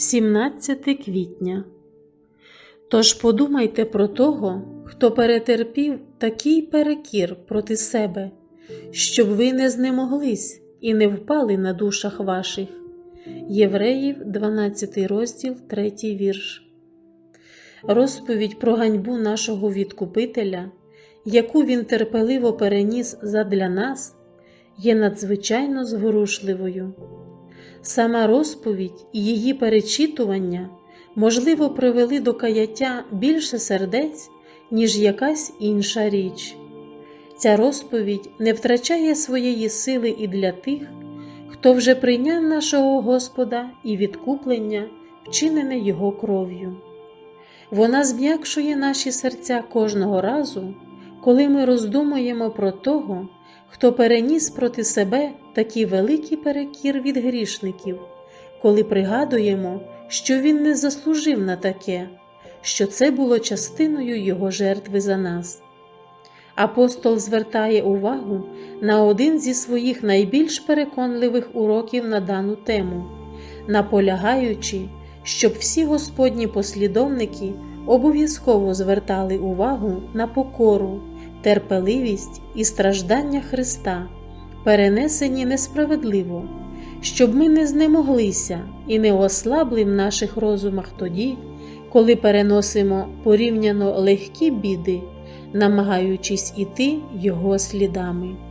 17 квітня. Тож подумайте про того, хто перетерпів такий перекір проти себе, щоб ви не знемоглись і не впали на душах ваших. Євреїв, 12 розділ, 3 вірш. Розповідь про ганьбу нашого відкупителя, яку він терпеливо переніс задля нас, є надзвичайно зворушливою. Сама розповідь і її перечитування, можливо, привели до каяття більше сердець, ніж якась інша річ. Ця розповідь не втрачає своєї сили і для тих, хто вже прийняв нашого Господа і відкуплення, вчинене Його кров'ю. Вона зм'якшує наші серця кожного разу, коли ми роздумуємо про того, хто переніс проти себе такий великий перекір від грішників, коли пригадуємо, що він не заслужив на таке, що це було частиною його жертви за нас. Апостол звертає увагу на один зі своїх найбільш переконливих уроків на дану тему, наполягаючи, щоб всі Господні послідовники обов'язково звертали увагу на покору, терпеливість і страждання Христа, перенесені несправедливо, щоб ми не знемоглися і не ослабли в наших розумах тоді, коли переносимо порівняно легкі біди, намагаючись іти Його слідами.